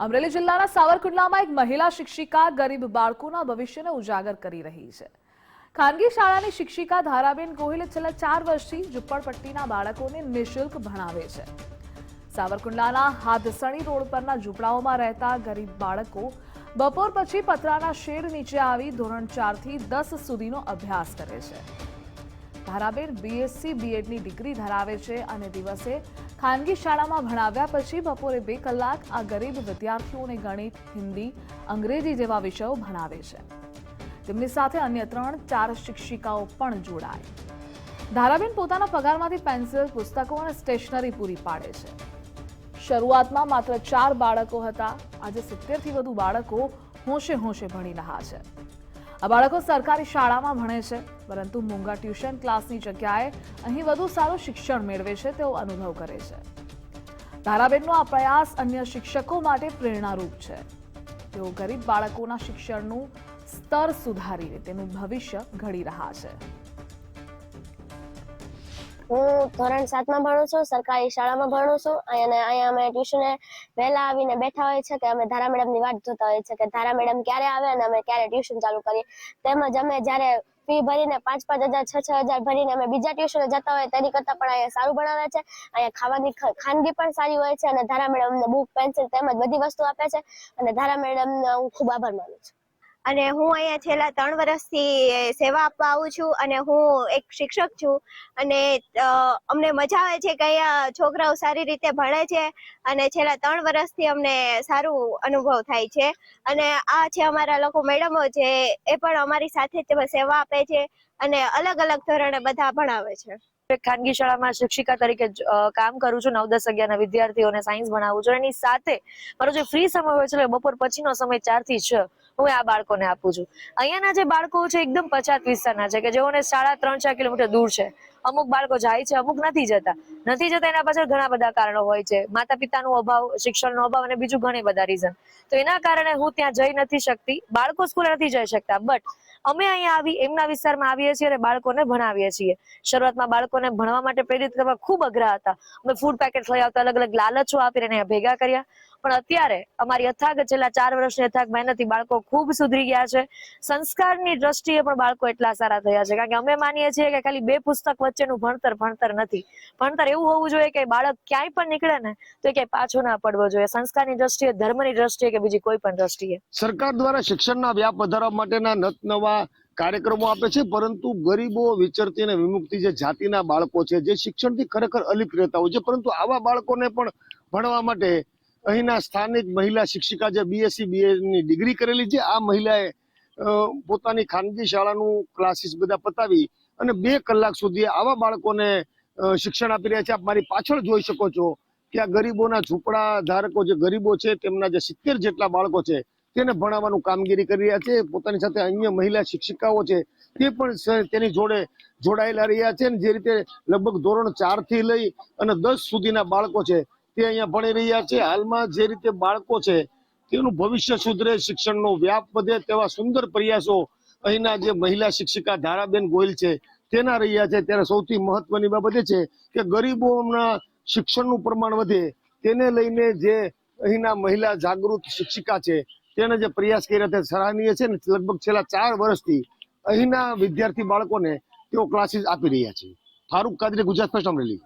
અમરેલી જિલ્લાના સાવરકુંડલામાં એક મહિલા શિક્ષિકા ગરીબ બાળકોના ભવિષ્યને ઉજાગર કરી રહી છે. ખાનગી શાળાની શિક્ષિકા ધારાબેન ગોહિલે છેલ્લા ચાર વર્ષથી ઝુંપડપટ્ટીના બાળકોને નિઃશુલ્ક ભણાવે છે. સાવરકુંડલાના હાથસણી રોડ પરના ઝૂંપડાઓમાં રહેતા ગરીબ બાળકો બપોર પછી પતરાના શેડ નીચે આવી ધોરણ ચારથી દસ સુધીનો અભ્યાસ કરે છે. ધારાબેન બીએસસી બીએડની ડિગ્રી ધરાવે છે અને દિવસે ખાનગી શાળામાં ભણાવ્યા પછી બપોરે બે કલાક આ ગરીબ વિદ્યાર્થીઓને ગણિત, હિન્દી, અંગ્રેજી જેવા વિષયો ભણાવે છે. તેમની સાથે અન્ય ત્રણ, ચાર શિક્ષિકાઓ પણ જોડાય. ધારાબેન પોતાના પગારમાંથી પેન્સિલ, પુસ્તકો અને સ્ટેશનરી પૂરી પાડે છે. શરૂઆતમાં માત્ર ચાર બાળકો હતા. આજે સિત્તેરથી વધુ બાળકો હોંશે હોંશે ભણી રહ્યા છે. આ બાળકો સરકારી શાળામાં ભણે છે, પરંતુ મોંઘા ટ્યુશન ક્લાસની જગ્યાએ અહીં વધુ સારું શિક્ષણ મેળવે છે તેવો અનુભવ કરે છે. ધારાબેનનો આ પ્રયાસ અન્ય શિક્ષકો માટે પ્રેરણારૂપ છે. તેઓ ગરીબ બાળકોના શિક્ષણનું સ્તર સુધારીને તેનું ભવિષ્ય ઘડી રહ્યા છે. હું ધોરણ સાતમાં ભણું છું, સરકારી શાળામાં ભણું છું અને અહીંયા અમે ટ્યુશને વહેલા આવીને બેઠા હોય છે કે અમે ધારા મેડમની વાટ જોતા હોય છે કે ધારા મેડમ ક્યારે આવે અને અમે ક્યારે ટ્યુશન ચાલુ કરીએ. તેમજ અમે જ્યારે ફી ભરીને પાંચ પાંચ હજાર, છ છ હજાર ભરીને અમે બીજા ટ્યુશને જતા હોય તેની કરતાં પણ અહીંયા સારું ભણાવે છે. અહીંયા ખાવાની ખાનગી પણ સારી હોય છે અને ધારા મેડમ અમને બુક, પેન્સિલ તેમજ બધી વસ્તુ આપે છે અને ધારા મેડમનો હું ખૂબ આભાર માનું છું. અને હું અહીંયા છેલ્લા ત્રણ વર્ષથી સેવા આપવા આવું છું અને હું એક શિક્ષક છું. અને અમને મજા આવે છે કે અહીંયા છોકરાઓ સારી રીતે ભણે છે અને છેલ્લા ત્રણ વર્ષથી અમને સારું અનુભવ થાય છે. અને આ છે અમારા લોકો મેડમો છે એ પણ અમારી સાથે જ સેવા આપે છે અને અલગ અલગ ધોરણે બધા ભણાવે છે. ખાનગી શાળામાં શિક્ષિકા તરીકે કામ કરું છું. નવ દસ અગિયારના વિદ્યાર્થીઓને સાયન્સ ભણાવું છું. એની સાથે મારો જે ફ્રી સમય હોય છે બપોર પછીનો સમય ચારથી છ હું આ બાળકોને આપું છું. અહીંયાના જે બાળકો છે, એકદમ પછાત વિસ્તારના છે, કે જેઓને સાડા ત્રણ ચાર કિલોમીટર દૂર છે. અમુક બાળકો જાય છે, અમુક નથી જતા. નથી જતા એના પાછળ ઘણા બધા કારણો હોય છે. માતા પિતાનો અભાવ, શિક્ષણનો અભાવ અને બીજું ઘણી બધા રીઝન તો એના કારણે હું ત્યાં જઈ નથી શકતી. બાળકો સ્કૂલે નથી જઈ શકતા બટ અમે અહીંયા આવી, એમના વિસ્તારમાં આવીએ છીએ અને બાળકોને ભણાવીએ છીએ. શરૂઆતમાં બાળકોને ભણવા માટે પ્રેરિત કરવા ખૂબ અઘરા હતા. અમે ફૂડ પેકેટ લઈ આવતા અલગ અલગ લાલચો આપીને એને ભેગા કર્યા. પણ અત્યારે અમારી અથાગ, છેલ્લા ચાર વર્ષની અથાગ મહેનતથી બાળકો ખૂબ સુધરી ગયા છે. સંસ્કારની દ્રષ્ટિએ પણ બાળકો એટલા સારા થયા છે. કારણ કે અમે માનીએ છીએ કે ખાલી બે પુસ્તક વચ્ચેનું ભણતર ભણતર નથી. ભણતર એવું હોવું જોઈએ કે બાળક ક્યાંય પણ નીકળે ને તો એ ક્યાંય પાછો ના પડવો જોઈએ. સંસ્કારની દ્રષ્ટિએ, ધર્મની દ્રષ્ટિએ કે બીજી કોઈ પણ દ્રષ્ટિએ. સરકાર દ્વારા શિક્ષણના વ્યાપ વધારવા માટેના નત નવા કાર્યક્રમો આપે છે, પરંતુ ગરીબો, વિચરતી અને વિમુક્તિ જે જાતિના બાળકો છે, જે શિક્ષણથી ખરેખર અલિપ્ત રહેતા હોય છે, પરંતુ આવા બાળકોને પણ ભણવા માટે અહીંના સ્થાનિક મહિલા શિક્ષિકા જે બીએસસી ની ડિગ્રી કરેલી છે, આ મહિલાએ પોતાની ખાનગી શાળાનું ક્લાસીસ બધા પતાવી અને બે કલાક સુધી આવા બાળકોને શિક્ષણ આપી રહ્યા છે. આપ મારી પાછળ જોઈ શકો છો કે આ ગરીબોના ઝૂંપડા ધારકો જે ગરીબો છે, તેમના જે સિત્તેર જેટલા બાળકો છે, તેને ભણાવવાનું કામગીરી કરી રહ્યા છે. પોતાની સાથે અન્ય મહિલા શિક્ષિકાઓ છે, તે પણ તેની જોડે જોડાયેલા રહ્યા છે જે રીતે લગભગ ધોરણ ચારથી લઈ અને દસ સુધીના બાળકો છે, તે અહીંયા ભણી રહ્યા છે. હાલમાં જે રીતે બાળકો છે, તેનું ભવિષ્ય સુધરે, શિક્ષણનો વ્યાપ વધે તેવા સુંદર પ્રયાસો અહીંના જે મહિલા શિક્ષિકા ધારાબેન ગોયલ છે, તેના રહ્યા છે. ત્યારે સૌથી મહત્વની બાબત એ છે કે ગરીબોના શિક્ષણનું પ્રમાણ વધે. તેને લઈને જે અહીંના મહિલા જાગૃત શિક્ષિકા છે, તેને જે પ્રયાસ કર્યા તે સરાહનીય છે ને લગભગ છેલ્લા ચાર વર્ષથી અહીંના વિદ્યાર્થી બાળકોને તેઓ ક્લાસીસ આપી રહ્યા છે. ફારૂક કાદરી, ગુજરાત ફર્સ્ટ અમરેલી